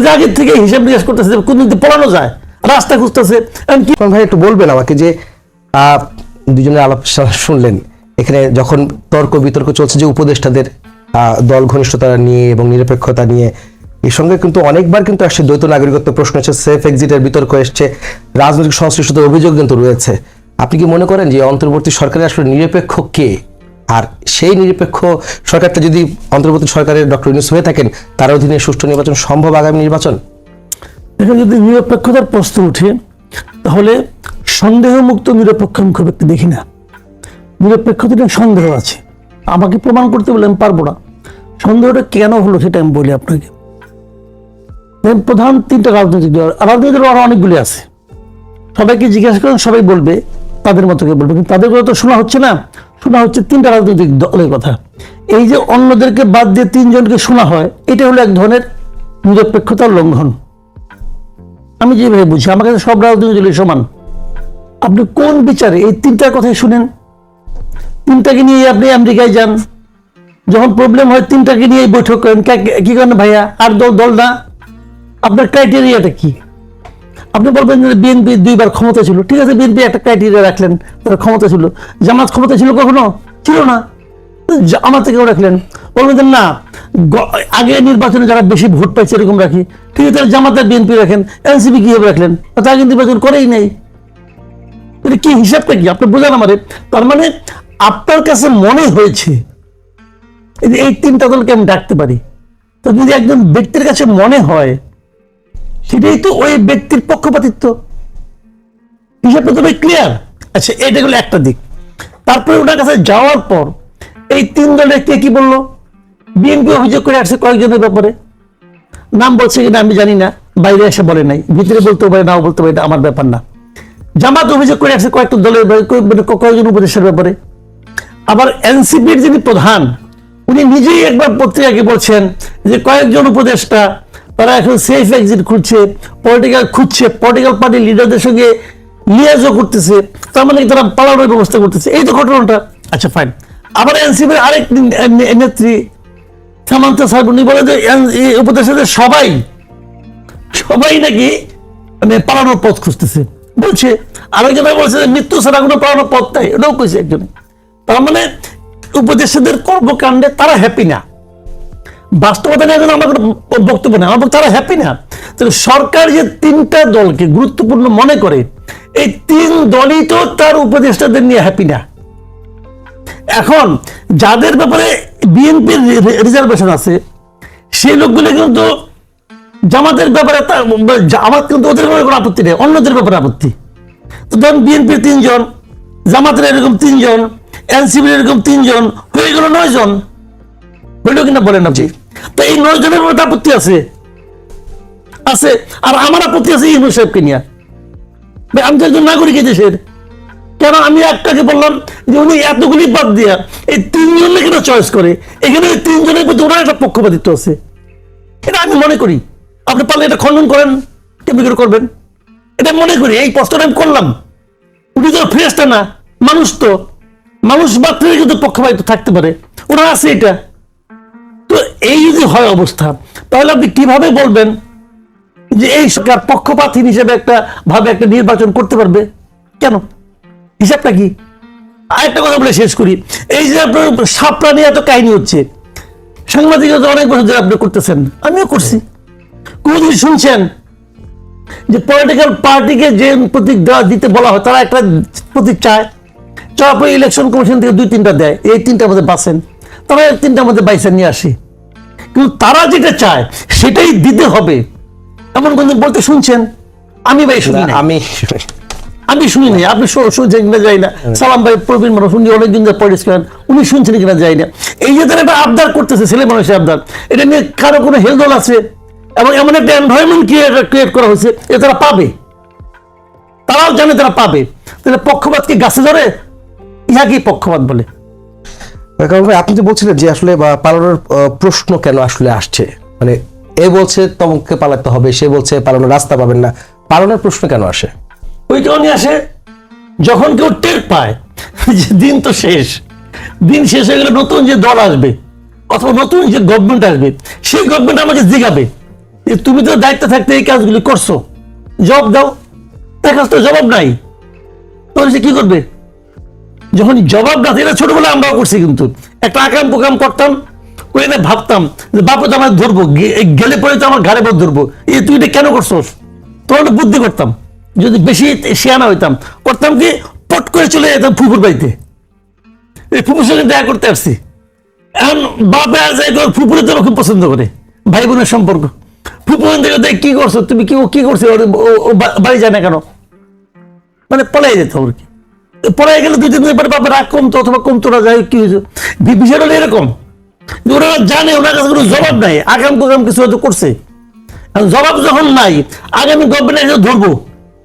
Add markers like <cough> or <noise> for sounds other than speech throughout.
যে আগের থেকে হিসাব নিকাশ করতেছে কোন দিক পড়ানো যায়, রাস্তা খুঁজতেছে ইরফান ভাই একটু বলবেন আমাকে যে দুজনের আলাপ শুনলেন, এখানে যখন তর্ক বিতর্ক চলছে যে উপদেষ্টাদের দল ঘনিষ্ঠতা নিয়ে এবং নিরপেক্ষতা নিয়ে, এর সঙ্গে কিন্তু অনেকবার কিন্তু আসছে দ্বৈত নাগরিকত্ব প্রশ্ন এসেছে সেফ এক্সিটের বিতর্ক এসছে, রাজনৈতিক সংশ্লিষ্টতার অভিযোগ কিন্তু রয়েছে। আপনি কি মনে করেন যে অন্তর্বর্তী সরকারের আসলে নিরপেক্ষ কে? আর সেই নিরপেক্ষ সরকারটা যদি অন্তর্বর্তী সরকারের ডক্টর ইউনুস হয়ে থাকেন, তার অধীনে সুষ্ঠু নির্বাচন সম্ভব আগামী নির্বাচন? এখানে যদি নিরপেক্ষতার প্রশ্ন উঠে, তাহলে সন্দেহমুক্ত নিরপেক্ষ আমি খুব একটা দেখি না। নিরপেক্ষতা সন্দেহ আছে। আমাকে প্রমাণ করতে বলে আমি পারব না। সন্দেহটা কেন হলো সেটা আমি বলি আপনাকে। প্রধান তিনটা রাজনৈতিক দল রাজনৈতিক দল আরও অনেকগুলি আছে। সবাইকে জিজ্ঞাসা করেন, সবাই বলবে, তাদের মতো করে বলবে। কিন্তু তাদের কথা তো শোনা হচ্ছে না। শোনা হচ্ছে তিনটা রাজনৈতিক দলের কথা। এই যে অন্যদেরকে বাদ দিয়ে তিনজনকে শোনা হয়, এটা হলো এক ধরনের নিরপেক্ষতার লঙ্ঘন। আমি যেভাবে বুঝি, আমার কাছে সব রাজনৈতিক দলই সমান। আপনি কোন বিচারে এই তিনটার কথাই শুনেন? তিনটাকে নিয়ে আপনি আমেরিকায় যান, যখন প্রবলেম হয় তিনটাকে নিয়ে বৈঠক করেন, কে- করেন ভাইয়া? আর দল দল না? আপনার ক্রাইটেরিয়াটা কি? আপনি বলবেন যে বিএনপি দুইবার ক্ষমতা ছিল। ঠিক আছে বিএনপি একটা ক্রাইটেরিয়া রাখলেন, তার ক্ষমতা ছিল। জামাত ক্ষমতা ছিল কখনো? ছিল না। জামাত থেকেও রাখলেন। বলবেন যে না আগে নির্বাচনে যারা বেশি ভোট পাইছে এরকম রাখি। ঠিক আছে জামাতের বিএনপি রাখেন এনসিপি কীভাবে রাখলেন? তার আগে নির্বাচন করেই নেই। কি হিসাবটা কি? আপনি বোঝান আমারে। তার মানে আপনার কাছে মনে হয়েছে এই তিনটা দলকে আমি ডাকতে পারি। তো যদি একজন ব্যক্তির কাছে মনে হয় সেটাই তো ওই ব্যক্তির পক্ষপাতিত্ব। হিসাবটা তবে ক্লিয়ার আচ্ছা এটা হলো একটা দিক। তারপরে ওনার কাছে যাওয়ার পর এই তিন দলের কে কি বলল? বিএনপি অভিযোগ করে আসছে কয়েকজনের ব্যাপারে। নাম বলছে কিনা আমি জানি না, বাইরে এসে বলে নাই। ভিতরে বলতে পারে, নাও বলতে পারে, এটা আমার ব্যাপার না। জামাত অভিযোগ করে আসছে কয়েকটা দলের মানে কয়েকজন উপদেশের ব্যাপারে। আবার এনসিপির যিনি প্রধান, উনি নিজেই একবার পত্রিকাকে বলছেন যে কয়েকজন উপদেষ্টা তারা এখন সেফ এক্সিট খুঁজছে পলিটিক্যাল খুঁজছে পলিটিক্যাল পার্টি লিডারদের সঙ্গে লিয়াজও করতেছে, তার মানে তারা পালানোর ব্যবস্থা করতেছে? এই তো ঘটনাটা। আচ্ছা ফাইন আবার এনসিপির আরেক নেত্রী সামান্তা সাহেব, উনি বলেন যে উপদেষ্টাদের সবাই সবাই নাকি মানে পালানোর পথ খুঁজতেছে। বলছে, আরেকজন বলছে যে মৃত্যু ছাড়া কোনো পালানোর পথ নাই। ওটাও কইছে একজন। তার মানে উপদেষ্টাদের কর্মকাণ্ডে তারা হ্যাপি না। বাস্তবতা নিয়ে এখন আমার বক্তব্য নেই। আমার তারা হ্যাপি না। তাহলে সরকার যে তিনটা দলকে গুরুত্বপূর্ণ মনে করে, এই তিন দলই তো তার উপদেষ্টাদের নিয়ে হ্যাপি না। এখন যাদের ব্যাপারে বিএনপির রিজার্ভেশন আছে, সেই লোকগুলো কিন্তু জামাতের ব্যাপারে জামাত কিন্তু ওদের ব্যাপারে কোনো আপত্তি নেই, অন্যদের ব্যাপারে আপত্তি। তো ধরুন বিএনপির তিনজন, জামাতের এরকম তিনজন, এনসিপির এরকম তিনজন, হয়ে গেল নয় জন হইল কিনা বলেন আপনি? তো এই নয় জনের মধ্যে আপত্তি আছে? আছে। আর আমার আপত্তি আছে ইউনুস সাহেবকে নিয়ে। আমি তো একজন নাগরিক এই দেশের। কেন আমি একটাকে বললাম যে উনি এতগুলি বাদ দিয়া এই তিনজনকে কেন চয়েস করে? এখানে এই তিনজনের প্রতি ওনার একটা পক্ষপাতিত্ব আছে। এটা আমি মনে করি। আপনি পারলে এটা খণ্ডন করেন কেমনি করে করবেন? এটা মনে করি। এই প্রশ্নটা আমি করলাম। উনি তো ফ্রেশটা না, মানুষ তো। মানুষ মাত্রই কিন্তু পক্ষপাতিত্ব থাকতে পারে। ওরা আছে এটা। তো এই যদি হয় অবস্থা, তাহলে আপনি কীভাবে বলবেন যে এই সরকার পক্ষপাতহীন হিসেবে একটা, ভাবে একটা নির্বাচন করতে পারবে? কেন? হিসাবটা কি? আরেকটা কথা বলে শেষ করি। এই যে আপনার সাপড়া নিয়ে এত কাহিনী হচ্ছে সাংবাদিকতা অনেক বছর ধরে আপনি করতেছেন, আমিও করছি। কোনদিন শুনছেন যে পলিটিক্যাল পার্টিকে যে প্রতীক দেওয়া দিতে বলা হয়, তারা একটা প্রতীক চায় চাওয়ার পরে ইলেকশন কমিশন থেকে দুই তিনটা দেয়, এই তিনটার মধ্যে বাঁচেন। তারা তিনটার মধ্যে বাইসে নিয়ে আসে। কিন্তু তারা যেটা চায় সেটাই দিতে হবে। এমন কোনদিন বলতে শুনছেন? আমি ভাই শুনি আমি আমি শুনি নাই। আপনি শুনছেন কিনা যাই না। সালাম ভাই প্রবীণ মানুষ উনি অনেকদিন ধরে পলিটিক্স করেন। উনি শুনছেন কিনা যাই না। এই যে তারা একটা আবদার করতেছে ছেলে মানুষের আবদার এটা নিয়ে কারও কোনো হেলদোল আছে? এবং এমন একটা এনভায়রনমেন্ট ক্রিয়েট করা হয়েছে যে তারা পাবে। তারাও জানে তারা পাবে। তাহলে পক্ষপাত কি গাছে ধরে ইহাকেই পক্ষপাত বলে। কারণ আপনি তো বলছিলেন যে আসলে পালানোর প্রশ্ন কেন আসলে আসছে? মানে এ বলছে তমককে পালাতে হবে, সে বলছে, পালানোর রাস্তা পাবেন না। পালানোর প্রশ্ন কেন আসে? ওই কারণে আসে, যখন কেউ টের পায়, যে দিন তো শেষ। দিন শেষ হয়ে গেলে নতুন যে দল আসবে, অথবা নতুন যে গভর্নমেন্ট আসবে, সেই গভর্নমেন্ট আমাকে জিগাবে। যে তুমি তো দায়িত্ব থাকতে এই কাজগুলি করছ, জবাব দাও। তার কাছে তো জবাব নাই। তাহলে সে কি করবে? যখন জবাব না এটা ছোটবেলায় আমরাও করছি কিন্তু। একটা আকাম পোকাম করতাম, ওই ভাবতাম যে বাপু তো আমার ধরবো গেলে পরে তো আমার ঘাড়ে বোধ ধরবো। এই তুই এটা কেন করছোস? তখন বুদ্ধি করতাম, যদি বেশি শিয়ানা হইতাম। করতাম কি, পট করে চলে যেতাম ফুপুর বাড়িতে। এই ফুপুর সঙ্গে দেখা করতে আসছি। এখন বাপে আর যাই ফুপুরে খুব পছন্দ করে ভাই বোনের সম্পর্ক। ফুপু দেখ, কি করছ? তুমি কি ও কি করছ? বাড়ি যায় না কেন? মানে পলাই যেত আর কি। পলাই গেলে দুই তিন দিন পরে বাবা রাগ কমতো অথবা কমতো না যাই কি হয়েছে? বিষয়টা হলো এরকম। ওরা জানে ওনার কাছে কোনো জবাব নাই। আগাম প্রোগ্রাম কিছু হয়তো করছে। জবাব যখন নাই আগামী গভর্নমেন্ট এসে ধরবো।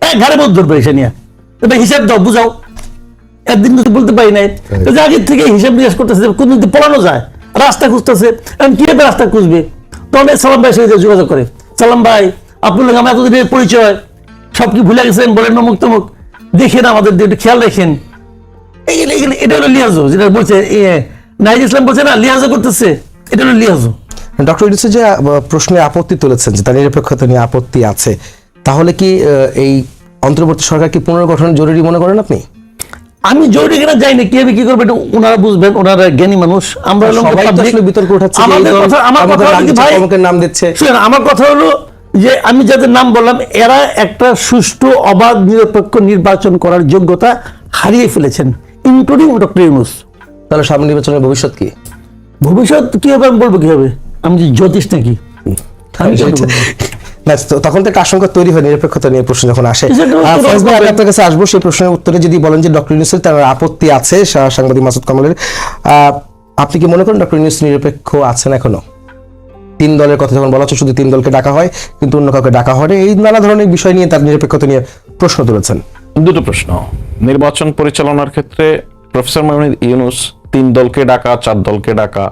এক ঘরে মধ্যে ধরবে এসে নিয়ে। এবার হিসাব দাও বুঝাও। একদিন তো বলতে পারি নাই। যে আগের থেকে হিসাব নিকাশ করতেছে কোন দিন পড়ানো যায় রাস্তা খুঁজতেছে। এখন কীভাবে রাস্তা খুঁজবে? তখন সালাম ভাই সাথে যোগাযোগ করে। সালাম ভাই আপনার লোক আমার এতদিনের পরিচয়। সব কি ভুলে গেছেন বলেন নমুক তমুক দেখেন আমাদের একটু খেয়াল রাখেন। এটা হলো লিয়াজো যেটা বলছে নাইজ ইসলাম বলছে না লিয়াজো করতেছে। এটা হলো লিয়াজো। ডক্টর ইউনুসের যে প্রশ্নে আপত্তি তুলেছেন যে তার নিরপেক্ষতা নিয়ে আপত্তি আছে তাহলে কি এই অন্তর্বর্তী সরকার কি পুনর্গঠন জরুরি মনে করেন আপনি? আমি জরুরি কিনা যাই না কীভাবে কি করবে এটা ওনারা বুঝবেন ওনারা জ্ঞানী মানুষ। আমরা বিতর্ক উঠাচ্ছে আমার কথা নাম দিচ্ছে, ভাই অমুকের নাম দিচ্ছে। শুনেন আমার কথা হলো যে আমি যাদের নাম বললাম এরা একটা সুষ্ঠু অবাধ নিরপেক্ষ নির্বাচন করার যোগ্যতা হারিয়ে ফেলেছেন ইনক্লুডিং ডক্টর ইউনুস তাহলে সামনে নির্বাচনের ভবিষ্যৎ কি? ভবিষ্যৎ কি হবে আমি বলব কি হবে আমি জ্যোতিষ। নাকি তখন তো একটা আশঙ্কা তৈরি হয় নিরপেক্ষতা নিয়ে প্রশ্ন যখন আসে। আমি আপনার কাছে আসব সেই প্রশ্নের উত্তরে যদি বলেন যে ডক্টর ইউনুসের তার আপত্তি আছে সাংবাদিক মাসুদ কামালের। আহ, আপনি কি মনে করেন ডক্টর ইউনুস নিরপেক্ষ আছেন এখনও? তিন দলের কথা যখন বলা হচ্ছে শুধু তিন দলকে ডাকা হয় কিন্তু অন্য কাউকে ডাকা হয় এই নানা ধরনের বিষয় নিয়ে তার নিরপেক্ষতা নিয়ে প্রশ্ন তুলেছেন। দুটো প্রশ্ন। নির্বাচন পরিচালনার ক্ষেত্রে প্রফেসর মাহমুদ ইউনুস তিন দলকে ডাকা চার দলকে ডাকা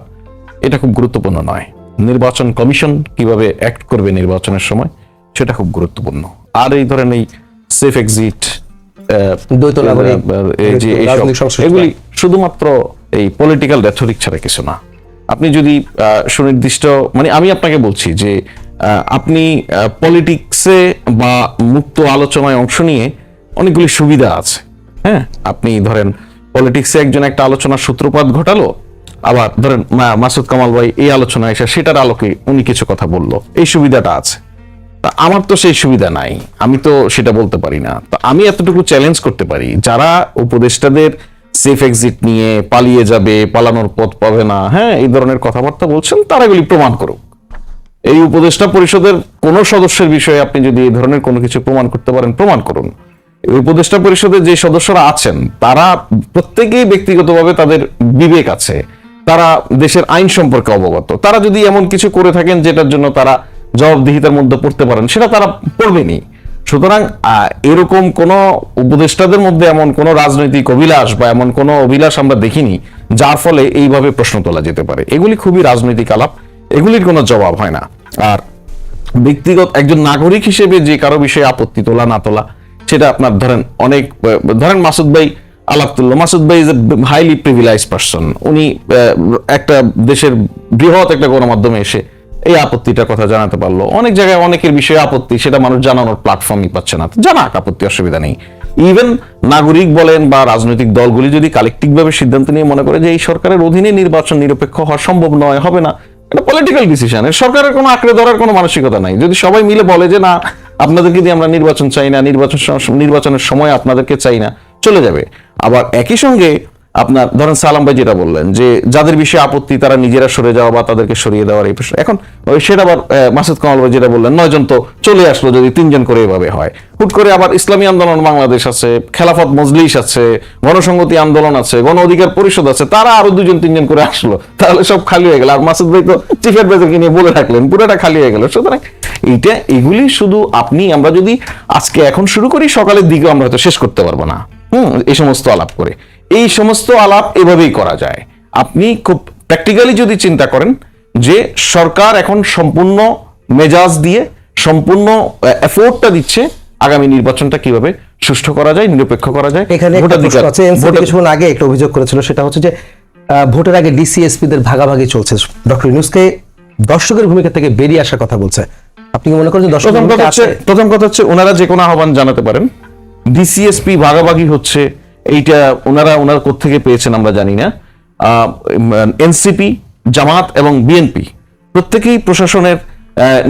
এটা খুব গুরুত্বপূর্ণ নয়। নির্বাচন কমিশন কীভাবে অ্যাক্ট করবে নির্বাচনের সময় সেটা খুব গুরুত্বপূর্ণ। আর এই ধরেন এই সেফ এক্সিট। এগুলি শুধুমাত্র এই পলিটিক্যাল রেথরিক ছাড়া কিছু না। আপনি যদি সুনির্দিষ্ট মানে আমি আপনাকে বলছি যে আপনি পলিটিক্সে বা মুক্ত আলোচনায় অংশ নিয়ে অনেকগুলি সুবিধা আছে। হ্যাঁ? আপনি ধরেন পলিটিক্সে একজন একটা আলোচনার সূত্রপাত ঘটালো, আবার ধরেন মাসুদ কামাল ভাই এই আলোচনায় এসে সেটার আলোকে উনি কিছু কথা বলল। এই সুবিধাটা আছে। তা আমার তো সেই সুবিধা নাই। আমি তো সেটা বলতে পারি না। তো আমি এতটুকু চ্যালেঞ্জ করতে পারি। যারা উপদেষ্টাদের সেফ এক্সিট নিয়ে পালিয়ে যাবে, পালানোর পথ পাবে না হ্যাঁ এই ধরনের কথাবার্তা বলছেন তারা এগুলি প্রমাণ করুক। এই উপদেষ্টা পরিষদের কোন সদস্যের বিষয়ে আপনি যদি এই ধরনের কোনো কিছু প্রমাণ করতে পারেন, প্রমাণ করুন। উপদেষ্টা পরিষদের যে সদস্যরা আছেন, তারা প্রত্যেকেই ব্যক্তিগতভাবে তাদের বিবেক আছে। তারা দেশের আইন সম্পর্কে অবগত। তারা যদি এমন কিছু করে থাকেন, যেটার জন্য তারা জবাবদিহিতার মধ্যে পড়তে পারেন, সেটা তারা পড়বেনি সুতরাং এরকম কোন উপদেষ্টাদের মধ্যে এমন কোন রাজনৈতিক অভিলাষ বা এমন কোন অভিলাষ আমরা দেখিনি, যার ফলে এইভাবে প্রশ্ন তোলা যেতে পারে। এগুলি খুবই রাজনৈতিক আলাপ, এগুলির কোনো জবাব হয় না। আর ব্যক্তিগত, একজন নাগরিক হিসেবে যে কারও বিষয়ে আপত্তি তোলা, না তোলা, সেটা আপনার ধরেন অনেক ধরেন মাসুদ ভাই আলাপ তুললো মাসুদ ভাই is a highly privileged person. উনি একটা দেশের বৃহৎ একটা গণমাধ্যমে এসে এই আপত্তিটার কথা জানাতে পারল। অনেক জায়গায় অনেকের বিষয়ে আপত্তি, সেটা মানুষ জানানোর প্ল্যাটফর্মই পাচ্ছে না। জানাক, আপত্তি, অসুবিধা নেই। ইভেন নাগরিক বলেন বা রাজনৈতিক দলগুলি যদি কালেকটিভ ভাবে সিদ্ধান্ত নিয়ে মনে করে যে এই সরকারের অধীনে নির্বাচন নিরপেক্ষ হওয়া সম্ভব নয়, হবে না। এটা পলিটিক্যাল ডিসিশন সরকারের কোনো আঁকড়ে ধরার কোনো মানসিকতা নাই। যদি সবাই মিলে বলে যে, না, আপনাদেরকে দিয়ে আমরা নির্বাচন চাই না, নির্বাচন নির্বাচনের সময় আপনাদেরকে চাই না, চলে যাবে। আবার একই সঙ্গে আপনার, ধরেন সালাম ভাই যেটা বললেন, যে যাদের বিষয়ে আপত্তি তারা নিজেরা সরে যাওয়া বা তাদেরকে সরিয়ে দেওয়ার এই প্রশ্ন এখন সেটা আবার মাসুদ কামাল ভাই যেটা বললেন, নয়জন তো চলে আসলো যদি তিনজন করে এভাবে হয়। হুট করে আবার ইসলামী আন্দোলন বাংলাদেশ আছে, খেলাফত মজলিস আছে, গণসংহতি আন্দোলন আছে, গণ অধিকার পরিষদ আছে, তারা আরও দুজন, তিনজন করে আসলো, তাহলে সব খালি হয়ে গেল। আর মাসুদ ভাই তো চিফ অ্যাডভাইজারকে নিয়ে বলে রাখলেন, পুরোটা খালি হয়ে গেল। সুতরাং এইটা, এগুলি শুধু আপনি, আমরা যদি আজকে এখন শুরু করি, সকালের দিকে আমরা হয়তো শেষ করতে পারব না। হুম, এই সমস্ত আলাপ করে। এই সমস্ত আলাপ এভাবেই করা যায়। আপনি খুব প্র্যাকটিক্যালি যদি চিন্তা করেন যে সরকার এখন সম্পূর্ণ মেজাজ দিয়ে সম্পূর্ণ এফোর্টটা দিচ্ছে আগামী নির্বাচনটা কীভাবে সুষ্ঠু করা যায় নিরপেক্ষ করা যায় এখানে কিছুক্ষণ আগে একটা অভিযোগ করেছিল সেটা হচ্ছে যে ভোটের আগে ডিসিএসপিদের ভাগাভাগি চলছে। ডক্টর ইউনুসকে দর্শকের ভূমিকা থেকে বেরিয়ে আসার কথা বলছে। আপনি কি মনে করেন যে দর্শক প্রথম কথা হচ্ছে প্রথম কথা হচ্ছে ওনারা যে কোনো আহ্বান জানাতে পারেন। ডিসিএসপি ভাগাভাগি হচ্ছে এইটা ওনারা ওনারা কোত্থেকে পেয়েছেন আমরা জানি না। এনসিপি, জামাত এবং বিএনপি প্রত্যেকেই প্রশাসনের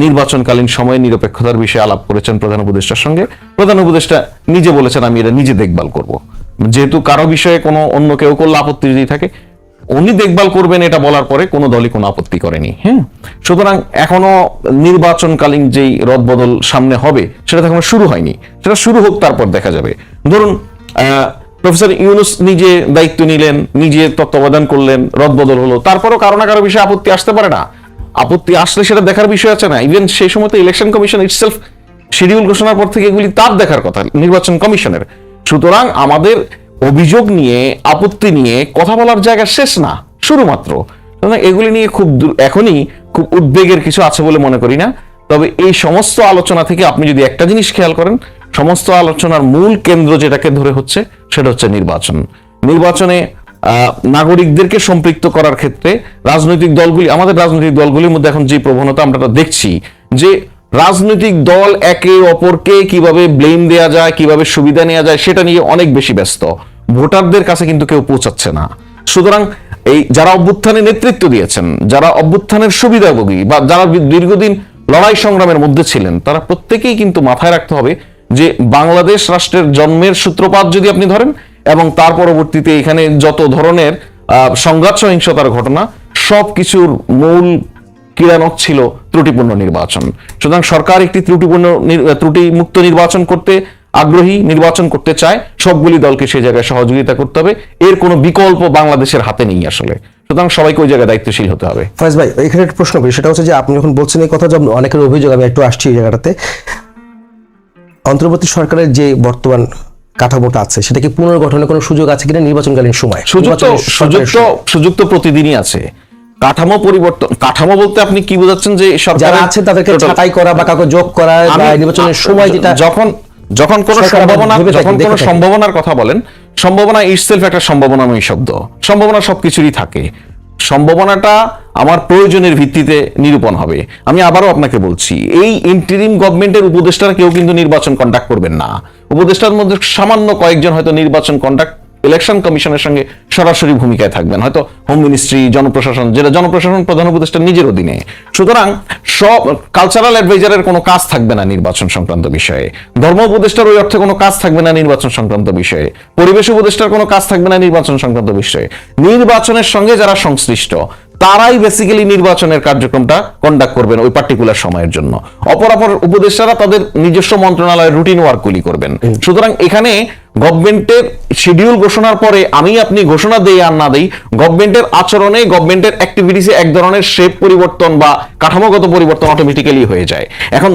নির্বাচনকালীন সময়ে নিরপেক্ষতার বিষয়ে আলাপ করেছেন প্রধান উপদেষ্টার সঙ্গে। প্রধান উপদেষ্টা নিজে বলেছেন, আমি এটা নিজে দেখভাল করব। যেহেতু কারও বিষয়ে কোনো অন্য কেউ করলে আপত্তি যদি থাকে, উনি দেখভাল করবেন এটা বলার পরে কোনো দলই কোনো আপত্তি করেনি। হ্যাঁ সুতরাং এখনও নির্বাচনকালীন যেই রদবদল সামনে হবে, সেটা এখনও শুরু হয়নি। সেটা শুরু হোক, তারপর দেখা যাবে। ধরুন প্রফেসর ইউনুস নিজে দায়িত্ব নিলেন, নিজে তত্ত্বাবধান করলেন, রদবদল হলো। তারপরও কারও না কারও বিষয়ে আপত্তি আসতে পারে না। আপত্তি আসলে সেটা দেখার বিষয় আছে না। ইভেন সেই সময় তো ইলেকশন কমিশন ইটসেলফ শিডিউল ঘোষণার পর থেকে এগুলি তার দেখার কথা, নির্বাচন কমিশনের সুতরাং আমাদের অভিযোগ নিয়ে, আপত্তি নিয়ে কথা বলার জায়গা শেষ না শুরু মাত্র এগুলি নিয়ে খুব এখনই খুব উদ্বেগের কিছু আছে বলে মনে করি না। তবে এই সমস্ত আলোচনা থেকে আপনি যদি একটা জিনিস খেয়াল করেন সমস্ত আলোচনার মূল কেন্দ্র যেটাকে ধরে হচ্ছে, সেটা হচ্ছে নির্বাচন। নির্বাচনে নাগরিকদেরকে সম্পৃক্ত করার ক্ষেত্রে রাজনৈতিক দলগুলি, আমাদের রাজনৈতিক দলগুলির মধ্যে এখন যে প্রবণতা, আমরা দেখছি যে রাজনৈতিক দল একে অপরকে কীভাবে ব্লেম দেয়া যায়, কীভাবে সুবিধা নেওয়া যায়, সেটা নিয়ে অনেক বেশি ব্যস্ত। ভোটারদের কাছে কিন্তু কেউ পৌঁছাচ্ছে না। সুতরাং এই যারা অভ্যুত্থানে নেতৃত্ব দিয়েছেন, যারা অভ্যুত্থানের সুবিধাভোগী বা যারা দীর্ঘদিন লড়াই সংগ্রামের মধ্যে ছিলেন, তারা প্রত্যেকেই কিন্তু মাথায় রাখতে হবে যে বাংলাদেশ রাষ্ট্রের জন্মের সূত্রপাত যদি আপনি ধরেন, এবং তার পরবর্তীতে এখানে যত ধরনের সংঘাত সহিংসতার ঘটনা সব কিছুর মূল কিরানক ছিল ত্রুটিপূর্ণ নির্বাচন। সুতরাং সরকার একটি ত্রুটিপূর্ণ ত্রুটি মুক্ত নির্বাচন করতে আগ্রহী, নির্বাচন করতে চায়, সবগুলি দলকে সেই জায়গায় সহযোগিতা করতে হবে। এর কোনো বিকল্প বাংলাদেশের হাতে নেই আসলে। সুতরাং সবাইকে ওই জায়গায় দায়িত্বশীল হতে হবে। ফয়েজ ভাই, এখানে একটা প্রশ্ন করি, সেটা হচ্ছে যে আপনি যখন বলছেন এই কথা যখন অনেকের অভিযোগ, আমি একটু আসছি এই জায়গাটাতে। অন্তর্বর্তী সরকারের যে বর্তমান কাঠামোটা আছে সেটা কি পুনর্গঠনের কোনো সুযোগ আছে কিনা নির্বাচনকালীন সময়? সুযোগ তো সুযোগ তো সুযোগ। তো প্রতিদিনই আছে। কাঠামো পরিবর্তন কাঠামো বলতে আপনি কি বোঝাচ্ছেন যে সরকার যারা আছে তাদেরকে ছাঁটাই করা বা কাউকে যোগ করা বা নির্বাচনের সময় যেটা যখন যখন কোন সম্ভাবনা যখন কোন সম্ভাবনার কথা বলেন সম্ভাবনা ইটসেলফ একটা সম্ভাবনাময় শব্দ। সম্ভাবনা সবকিছুরই থাকে। সম্ভাবনাটা আমার প্রয়োজনের ভিত্তিতে নিরূপণ হবে। আমি আবারও আপনাকে বলছি, এই ইন্টারিম গভর্নমেন্টের উপদেষ্টারা কেউ কিন্তু নির্বাচন কন্ডাক্ট করবেন না। উপদেষ্টার মধ্যে সামান্য কয়েকজন হয়তো নির্বাচন কন্ডাক্ট ইলেকশন কমিশনের সঙ্গে সরাসরি ভূমিকায় থাকবেন। হয়তো হোম মিনিস্ট্রি জনপ্রশাসন যেটা জনপ্রশাসন প্রধান উপদেষ্টার নিজের অধীনে। সুতরাং সব কালচারাল অ্যাডভাইজারের কোনো কাজ থাকবে না নির্বাচন সংক্রান্ত বিষয়ে। ধর্ম উপদেষ্টার ওই অর্থে কোনো কাজ থাকবে না নির্বাচন সংক্রান্ত বিষয়ে। পরিবেশ উপদেষ্টার কোনো কাজ থাকবে না নির্বাচন সংক্রান্ত বিষয়ে। নির্বাচনের সঙ্গে যারা সংশ্লিষ্ট তারাই বেসিক্যালি নির্বাচনের কার্যক্রমটা কন্ডাক্ট করবেন ওই পার্টিকুলার সময়ের জন্য। অপর অপর উপদেষ্টারা তাদের নিজস্ব মন্ত্রণালয়ের রুটিন ওয়ার্কগুলি করবেন। সুতরাং এখানে গভর্নমেন্টের শিডিউল ঘোষণার পরে আমি আপনি ঘোষণা দেই আর না দেই, গভর্নমেন্টের আচরণে গভর্নমেন্টের অ্যাক্টিভিটিসে এক ধরনের শেপ পরিবর্তন বা কাঠামোগত পরিবর্তন অটোমেটিক্যালি হয়ে যায়। এখন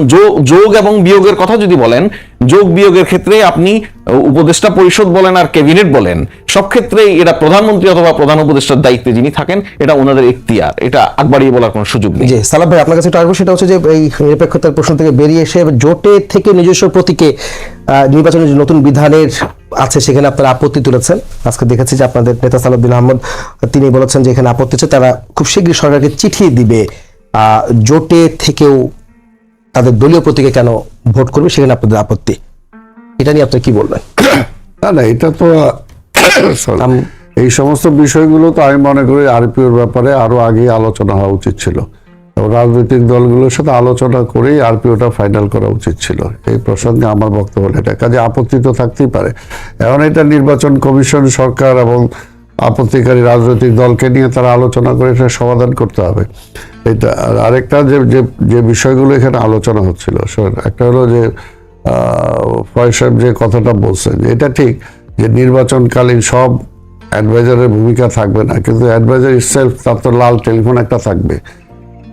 যোগ এবং বিয়োগের কথা যদি বলেন, যোগ বিয়োগের ক্ষেত্রে আপনি উপদেষ্টা পরিষদ বলেন আর ক্যাবিনেট বলেন, সব ক্ষেত্রেই এটা প্রধানমন্ত্রী অথবা প্রধান উপদেষ্টার দায়িত্বে যিনি থাকেন, এটা ওনাদের এখতিয়ার, এটা আগবাড়িয়ে বলার কোনো সুযোগ নেই। জি, সালাম ভাই, আপনার কাছে আসব সেটা হচ্ছে যে এই নিরপেক্ষতার প্রশ্ন থেকে বেরিয়ে এসে জোটে থেকে নিজস্ব প্রতীকে নির্বাচনের যে নতুন বিধানের আছে সেখানে আপনারা আপত্তি তুলেছেন। আজকে দেখেছি যে আপনাদের নেতা সালাউদ্দিন আহমদ তিনি বলেছেন যে এখানে আপত্তি আছে। তারা খুব শীঘ্রই সরকারকে চিঠি দিবে। জোটে থেকেও তাদের দলীয় প্রতীকে কেন ভোট করবে সেখানে আপনাদের আপত্তি। এটা নিয়ে আপনি কি বলবেন? না না এটা তো এই সমস্ত বিষয়গুলো তো আমি মনে করি আরপিওর ব্যাপারে আরও আগে আলোচনা হওয়া উচিত ছিল। রাজনৈতিক দলগুলোর সাথে আলোচনা করেই আরপিওটা ফাইনাল করা উচিত ছিল। এই প্রসঙ্গে আমার বক্তব্য এটা। কাজে আপত্তি তো থাকতেই পারে। এখন এটা নির্বাচন কমিশন, সরকার এবং আপত্তিকারী রাজনৈতিক দলকে নিয়ে তারা আলোচনা করে এটা সমাধান করতে হবে। এটা আর আরেকটা যে যে বিষয়গুলো এখানে আলোচনা হচ্ছিল একটা হলো যে ফয়েজ সাহেব যে কথাটা বলছেন এটা ঠিক যে নির্বাচনকালীন সব অ্যাডভাইজারের ভূমিকা থাকবে না, কিন্তু অ্যাডভাইজার ইটসেলফ তার তো লাল টেলিফোন একটা থাকবে।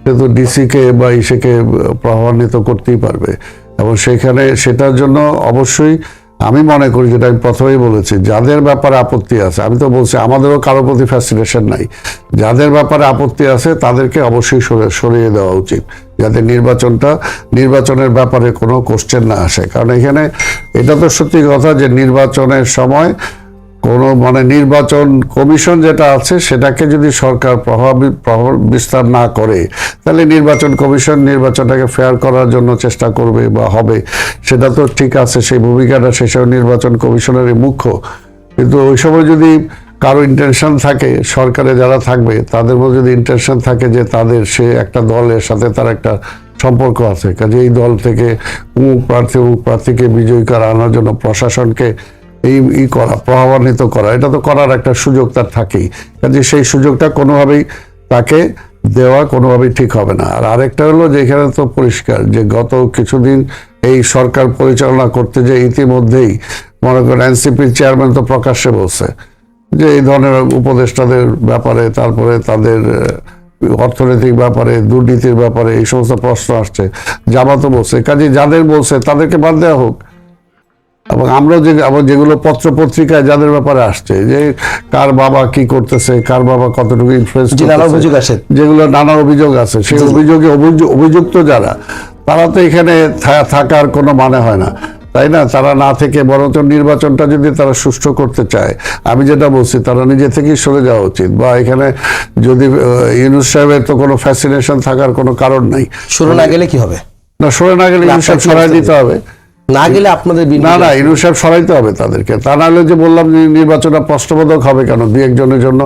কিন্তু ডিসিকে বা ইসেকে প্রভাবান্বিত করতেই পারবে। এবং সেখানে সেটার জন্য অবশ্যই আমি মনে করি, যেটা আমি প্রথমেই বলেছি, যাদের ব্যাপারে আপত্তি আছে, আমি তো বলছি আমাদেরও কারও প্রতি ফ্যাসিনেশন নাই। যাদের ব্যাপারে আপত্তি আছে, তাদেরকে অবশ্যই সরে- সরিয়ে দেওয়া উচিত, যাতে নির্বাচনটা, নির্বাচনের ব্যাপারে কোনো কোশ্চেন না আসে। কারণ এখানে, এটা তো সত্যি কথা যে নির্বাচনের সময় কোনো মানে নির্বাচন কমিশন যেটা আছে, সেটাকে যদি সরকার প্রভাব প্রভাব বিস্তার না করে, তাহলে নির্বাচন কমিশন নির্বাচনটাকে ফেয়ার করার জন্য চেষ্টা করবে বা হবে। সেটা তো ঠিক আছে, সেই ভূমিকাটা সেসব নির্বাচন কমিশনেরই মুখ্য। কিন্তু ওই সময় যদি কারও ইন্টেনশন থাকে, সরকারে যারা থাকবে, তাদের মধ্যে যদি ইন্টেনশন থাকে যে তাদের সে একটা দলের সাথে তার একটা সম্পর্ক আছে, কাজে এই দল থেকে অমুক প্রার্থী অমুক প্রার্থীকে বিজয়ী করা আনার জন্য প্রশাসনকে এই ই করা, প্রভাবান্বিত করা, এটা তো করার একটা সুযোগ তার থাকেই। কাজে সেই সুযোগটা কোনোভাবেই তাকে দেওয়া কোনোভাবেই ঠিক হবে না। আর আরেকটা হলো যে এখানে তো পরিষ্কার যে গত কিছুদিন এই সরকার পরিচালনা করতে যে ইতিমধ্যেই, মনে করেন এনসিপির চেয়ারম্যান তো প্রকাশ্যে বলছে যে এই ধরনের উপদেষ্টাদের ব্যাপারে, তারপরে তাদের অর্থনৈতিক ব্যাপারে, দুর্নীতির ব্যাপারে এই সমস্ত প্রশ্ন আসছে। জামাতও বলছে। কাজে যাদের বলছে তাদেরকে বাদ দেওয়া হোক। এবং আমরা যে আবার যেগুলো পত্র পত্রিকায় যাদের ব্যাপারে আসছে যে কার বাবা কি করতেছে কার বাবা কতটুকু ইনফ্লুয়েন্স অভিযোগ আসে। যেগুলো নানা অভিযোগ আছে সেই অভিযোগে অভিযুক্ত যারা তারা তো এখানে থাকার কোনো মানে হয় না তাই না? তারা না থেকে বরঞ্চ নির্বাচনটা যদি তারা সুষ্ঠু করতে চায় আমি যেটা বলছি তারা নিজে থেকেই সরে যাওয়া উচিত বা এখানে যদি ইউনুস সাহেবের তো কোনো ফ্যাসিনেশন থাকার কোনো কারণ নাই। শুরু না গেলে কি হবে? না সরে না গেলে ইউনুস সাহেব সরাই দিতে হবে। না গেলে আপনাদের না না ইনু সাহেব সরাইতে হবে তাদেরকে। তা নাহলে যে বললাম যে নির্বাচনটা প্রশ্নবোধক হবে কেন? দুই একজনের জন্য।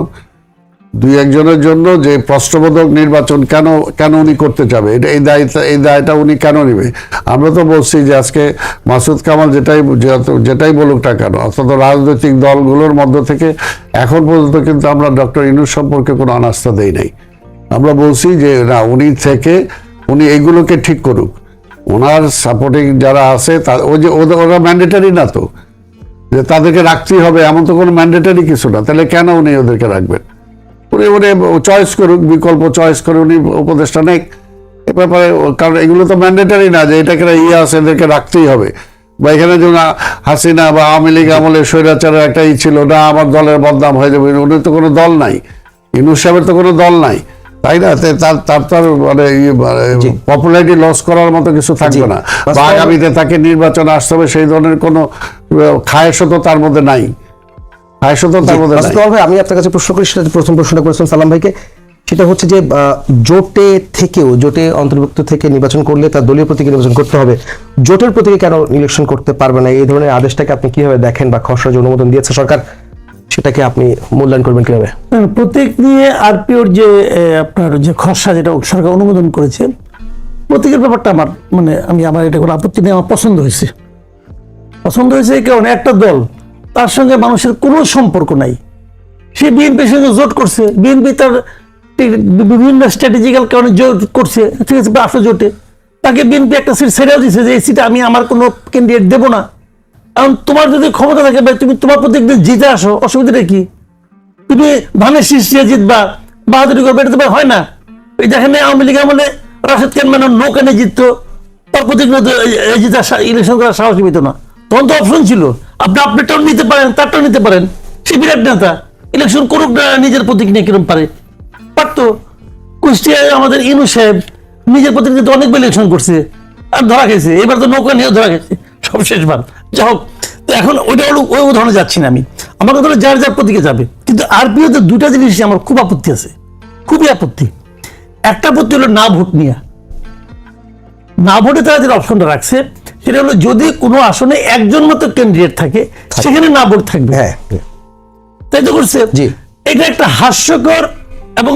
দুই একজনের জন্য যে প্রশ্নবোধক নির্বাচন কেন কেন উনি করতে যাবে? এটা এই দায়িত্ব এই দায়টা উনি কেন নেবে? আমরা তো বলছি যে আজকে মাসুদ কামাল যেটাই যেটাই বলুক না কেন অর্থাৎ রাজনৈতিক দলগুলোর মধ্য থেকে এখন পর্যন্ত কিন্তু আমরা ডক্টর ইনুস সম্পর্কে কোনো অনাস্থা দেই নাই। আমরা বলছি যে না উনি থেকে উনি এগুলোকে ঠিক করুক। ওনার সাপোর্টিং যারা আছে ওই যে ওরা ম্যান্ডেটারি না তো? যে তাদেরকে রাখতেই হবে, এমন তো কোনো ম্যান্ডেটারি কিছু না। তাহলে কেন উনি ওদেরকে রাখবেন? উনি উনি চয়েস করুক, বিকল্প চয়েস করে উনি উপদেষ্টা নেক। এ ব্যাপারে কারণ এগুলো তো ম্যান্ডেটারি না, যে এটাকে ইয়ে আছে, এদেরকে রাখতেই হবে। বা এখানে যেমন হাসিনা বা আওয়ামী লীগ আমলে স্বৈরাচারের একটা ই ছিল, না আমার দলের বদনাম হয়ে যাবে। উনি তো কোনো দল নাই। ইনুস সাহেবের তো কোনো দল নাই। তাই না? তার তার মানে পপুলারিটি লস করার মতো কিছু থাকবে না। বা আগামীতে তাকে নির্বাচন আসতে হবে সেই ধরনের কোনো খায়সও তো তার মধ্যে নাই। খায়সও তো তার মধ্যে নাই। আমি আপনার কাছে প্রশ্ন করি সেটা প্রথম প্রশ্নটা করেছিলাম সালাম ভাইকে। সেটা হচ্ছে যে জোটে থেকেও জোটে অন্তর্ভুক্ত থেকে নির্বাচন করলে তার দলীয় প্রতীকে নির্বাচন করতে হবে। জোটের প্রতীকে কেন ইলেকশন করতে পারবে না? এই ধরনের আদেশটাকে আপনি কীভাবে দেখেন বা খসড়া অনুমোদন দিয়েছে সরকার? সেটাকে আপনি মূল্যায়ন করবেন কীভাবে? প্রত্যেক নিয়ে আরপিওর যে আপনার যে খসড়া যেটা সরকার অনুমোদন করেছে প্রত্যেকের ব্যাপারটা আমার মানে আমি আমার এটা কোনো আপত্তি নেই, আমার পছন্দ হয়েছে। পছন্দ হয়েছে এই কারণে একটা দল, তার সঙ্গে মানুষের কোনো সম্পর্ক নাই। সে বিএনপির সঙ্গে জোট করছে, বিএনপি তার বিভিন্ন স্ট্র্যাটেজিক্যাল কারণে জোট করছে, ঠিক আছে আসো জোটে। তাকে বিএনপি একটা সিট ছেড়েও দিছে যে, এই সিটে আমি, আমার কোনো ক্যান্ডিডেট দেবো না। কারণ তোমার যদি ক্ষমতা থাকে ভাই, তুমি তোমার প্রতীক দিয়ে জিতে আসো। অসুবিধাটা কি? তুমি ধানের শীষ জিতবা, বাহাদুরি করবে, এটা তো ভাই হয় না। এই দেখেন আওয়ামী লীগ আমলে রাশেদ খান মানে নৌকানে জিততো, তার প্রতীক নিয়ে তো এই- এই জিতা ইলেকশন করার সাহস পেত না। তখন তো অপশন ছিল। আপনি আপনারটাও নিতে পারেন, তারটাও নিতে পারেন। সে বিরাট নেতা। ইলেকশন করুক না, নিজের প্রতীক নিয়ে কিরম পারে। পারতো। কুষ্টিয়ায় আমাদের ইনু সাহেব নিজের নিয়ে অনেকবার ইলেকশন করছে। আর ধরা খেয়েছে। এবার তো নৌকা নিয়েও ধরা খেয়েছে। সব শেষবার। যা হোক তো এখন ওইটা হলো ওই উদাহরণে যাচ্ছি না আমি। আমার কথা যার যার প্রতীকে যাবে। কিন্তু আরপিওতে দুটা জিনিস আমার খুব আপত্তি আছে। খুবই আপত্তি। একটা আপত্তি হলো না ভোট নিয়ে। না ভোটে তারা যে অপশনটা রাখছে সেটা হলো যদি কোনো আসনে একজন মতো ক্যান্ডিডেট থাকে সেখানে না ভোট থাকবে। হ্যাঁ তাই তো করছে? জি। এটা একটা হাস্যকর এবং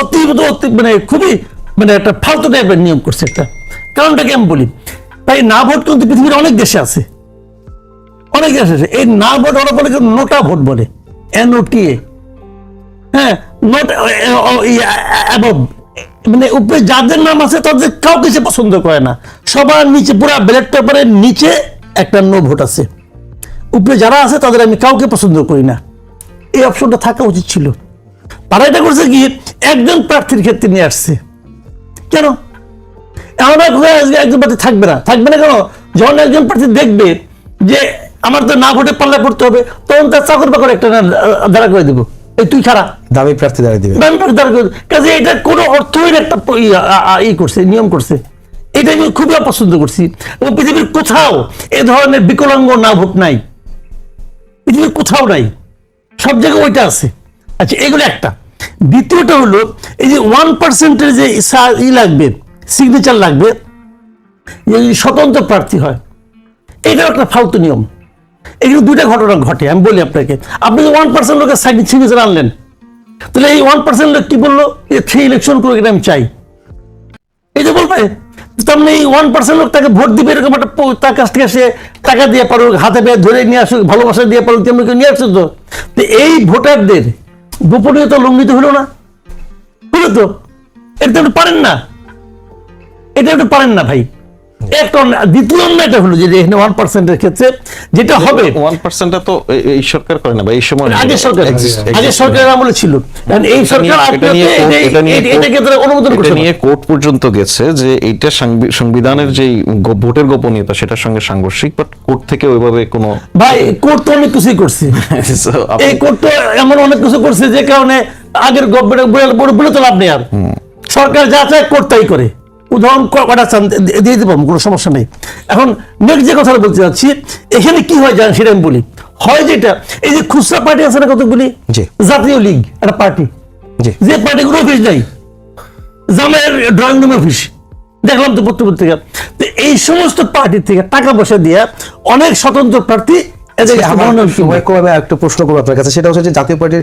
অতি অতি মানে খুবই মানে একটা ফালতু টাইপের নিয়ম করছে একটা। কারণটা কি আমি বলি তাই না ভোট কিন্তু পৃথিবীর অনেক দেশে আছে। অনেক দেশে আছে। এই না ভোট ওরা বলে নোটা ভোট বলে। এনওটিএ হ্যাঁ নট অ্যাবভ মানে উপরে যাদের নাম আছে তাদের কাউকে সে পছন্দ করে না। সবার নিচে পুরো ব্যালট পেপারের নিচে একটা নো ভোট আছে। উপরে যারা আছে তাদের আমি কাউকে পছন্দ করি না। এই অপশনটা থাকা উচিত ছিল। তারা এটা করছে কি, একজন প্রার্থীর ক্ষেত্রে নিয়ে আসছে। কেন? এমন এক একজন প্রার্থী থাকবে না। থাকবে না কেন? যখন একজন প্রার্থী দেখবে যে আমার তো না ভোটে পাল্লা করতে হবে তখন তার চাকর বাকর একটা না দাঁড়া করে দেবো। এই তুই খারাপ দামি প্রার্থী দাঁড়িয়ে দিবে। ব্যাংক দাঁড়া করে কাজে এটা কোনো অর্থহীন একটা ই করছে নিয়ম করছে। এটা আমি খুবই অপছন্দ করছি। এবং পৃথিবীর কোথাও এ ধরনের বিকলাঙ্গ না ভোট নাই। পৃথিবীর কোথাও নাই। সব জায়গায় ওইটা আছে। আচ্ছা এগুলো একটা। দ্বিতীয়টা হলো এই যে ওয়ান পার্সেন্টের যে ই লাগবে সিগনেচার লাগবে। স্বতন্ত্র প্রার্থী হয়। এটাও একটা ফালতু নিয়ম। এগুলো দুইটা ঘটনা ঘটে, আমি বলি আপনাকে। আপনি ওয়ান পার্সেন্ট লোকের সিগনেচার আনলেন, তাহলে এই ওয়ান পার্সেন্ট লোক কি বলল? যে থ্রি ইলেকশন করে এটা আমি চাই। এই যে বলবে তার মানে এই ওয়ান পার্সেন্ট লোক তাকে ভোট দিবে, এরকম একটা তার কাছ থেকে সে টাকা দিয়ে পারো হাতে পেয়ে ধরে নিয়ে আসুক, ভালোবাসা দিয়ে পারো তেমনি কেউ নিয়ে আসছে তো। তো এই ভোটারদের গোপনীয়তা লঙ্ঘিত হলো না? হলো তো? এটা আপনি পারেন না। এটা আপনি পারেন না ভাই। একটা দ্বিতীয় অন্যায়টা হলো যে এখানে ওয়ান পার্সেন্টের ক্ষেত্রে যেটা হবে ওয়ান পার্সেন্টটা তো এই সরকার করে না বা এই সময় আগের সরকার সরকারের আমলে ছিল। এই সরকার এটা এটা- এটা এটা- এটাকে তারা অনুমোদন করছে নিয়ে কোর্ট পর্যন্ত গেছে যে এইটা সংবিধানের যে ভোটের গোপনীয়তা সেটার সঙ্গে সাংঘর্ষিক বাট কোর্ট থেকে ওইভাবে কোনো ভাই কোর্ট তো অনেক কিছুই করছে। <laughs> এই কোর্ট তো এমন অনেক কিছু করছে যে কারণে আগের গভর্নমেন্ট বলে তো লাভ নেই আর। সরকার যা চায় কোর্ট তাই করে। উদাহরণ কটা চান দিয়ে দিব কোনো সমস্যা নেই। এখন নেক্সট যে কথাটা বলতে যাচ্ছি এখানে কি হয় জানেন সেটা আমি বলি। হয় যেটা এই যে খুচরা পার্টি আছে না কতগুলি। জাতীয় লীগ একটা পার্টি যে পার্টিগুলো অফিস নাই। জামাইয়ের ড্রয়িং রুম অফিস দেখলাম তো পত্র পত্রিকা তো এই সমস্ত পার্টি থেকে টাকা পয়সা দিয়ে অনেক স্বতন্ত্র প্রার্থী আমি একটা প্রশ্ন করব আপনার কাছে। সেটা হচ্ছে যে জাতীয় পার্টির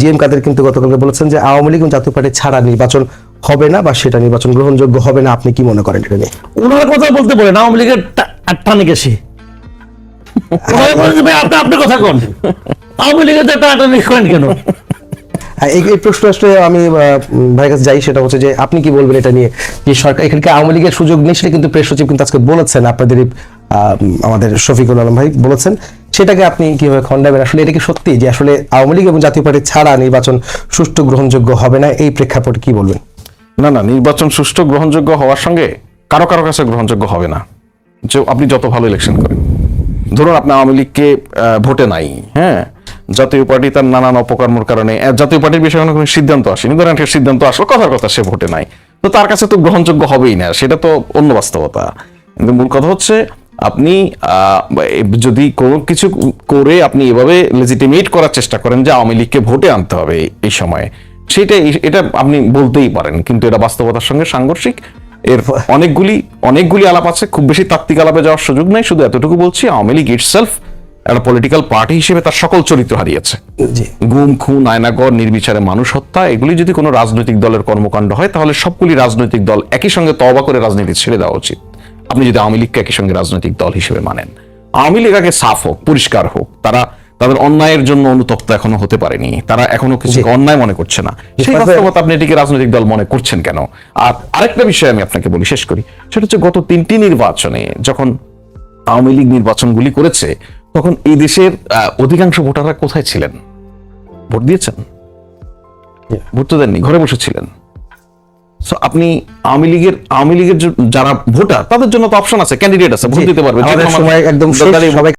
জি এম কাদের কিন্তু গতকালকে বলেছেন যে আওয়ামী লীগ এবং জাতীয় পার্টি ছাড়া নির্বাচন হবে না বা সেটা নির্বাচন গ্রহণযোগ্য হবে না আপনি কি মনে করেন এটা নিয়ে? ওনার কথা বলতে বলেন আওয়ামী লীগের টানে গেছে। আপনি আপনার কথা কন। আওয়ামী লীগের টানাটানি করেন কেন? হ্যাঁ, এই প্রশ্ন আসলে আমি ভাইয়ের কাছে যাই সেটা হচ্ছে যে আপনি কি বলবেন এটা নিয়ে? যে সরকার এখানে আওয়ামী লীগের সুযোগ নেই সেটা কিন্তু প্রেস সচিব কিন্তু আজকে বলেছেন আপনাদের আহ, আমাদের শফিকুল আলম ভাই বলেছেন। সেটাকে আপনি কীভাবে খণ্ডাবেন? আসলে এটা কি সত্যি যে আসলে আওয়ামী লীগ এবং জাতীয় পার্টি ছাড়া নির্বাচন সুষ্ঠু গ্রহণযোগ্য হবে না? এই প্রেক্ষাপটে কি বলবেন? না না, নির্বাচন সুষ্ঠু, গ্রহণযোগ্য হওয়ার সঙ্গে কারও কারও কাছে গ্রহণযোগ্য হবে না। যে আপনি যত ভালো ইলেকশন করেন। ধরুন আপনি আওয়ামী লীগকে ভোটে নাই হ্যাঁ? জাতীয় পার্টি তার নানান অপকর্মর কারণে জাতীয় পার্টির বিষয়ে কোনো সিদ্ধান্ত আসেনি। ধরেন একটা সিদ্ধান্ত আসলো, কথার কথা সে ভোটে নাই। তো তার কাছে তো গ্রহণযোগ্য হবেই না, সেটা তো অন্য বাস্তবতা। কিন্তু মূল কথা হচ্ছে, আপনি যদি কোনো কিছু করে আপনি এভাবে লেজিটিমেট করার চেষ্টা করেন যে আওয়ামী লীগকে ভোটে আনতে হবে এই সময়ে সেটা এটা আপনি বলতেই পারেন কিন্তু এটা বাস্তবতার সঙ্গে সাংঘর্ষিক। এর অনেকগুলি অনেকগুলি আলাপ আছে খুব বেশি তাত্ত্বিক আলাপে যাওয়ার সুযোগ নেই শুধু এতটুকু বলছি আওয়ামী লীগ ইটসেলফ একটা পলিটিক্যাল পার্টি হিসেবে তার সকল চরিত্র হারিয়েছে। গুম খুন আয়নাগর নির্বিচারে মানুষ হত্যা এগুলি যদি কোনো রাজনৈতিক দলের কর্মকাণ্ড হয় তাহলে সবগুলি রাজনৈতিক দল একই সঙ্গে তবা করে রাজনীতি ছেড়ে দেওয়া উচিত। আপনি যদি আওয়ামী লীগকে একই সঙ্গে রাজনৈতিক দল হিসেবে মানেন। আওয়ামী লীগ আগে সাফ হোক পরিষ্কার হোক তারা তাদের অন্যায়ের জন্য অনুতপ্ত এখনও হতে পারেনি। তারা এখনও কিছু অন্যায় মনে করছে না। সেই বাস্তবতা আপনি এটিকে রাজনৈতিক দল মনে করছেন কেন? আর আরেকটা বিষয় আমি আপনাকে বলি শেষ করি। সেটা হচ্ছে গত তিনটি নির্বাচনে যখন আওয়ামী লীগ নির্বাচনগুলি করেছে তখন এই দেশের অধিকাংশ ভোটাররা কোথায় ছিলেন? ভোট দিয়েছেন? ভোট তো দেননি ঘরে বসেছিলেন সো আপনি আওয়ামী লীগের আওয়ামী লীগের যারা ভোটার তাদের জন্য তো অপশন আছে ক্যান্ডিডেট আছে ভোট দিতে পারবে একদম। সবাই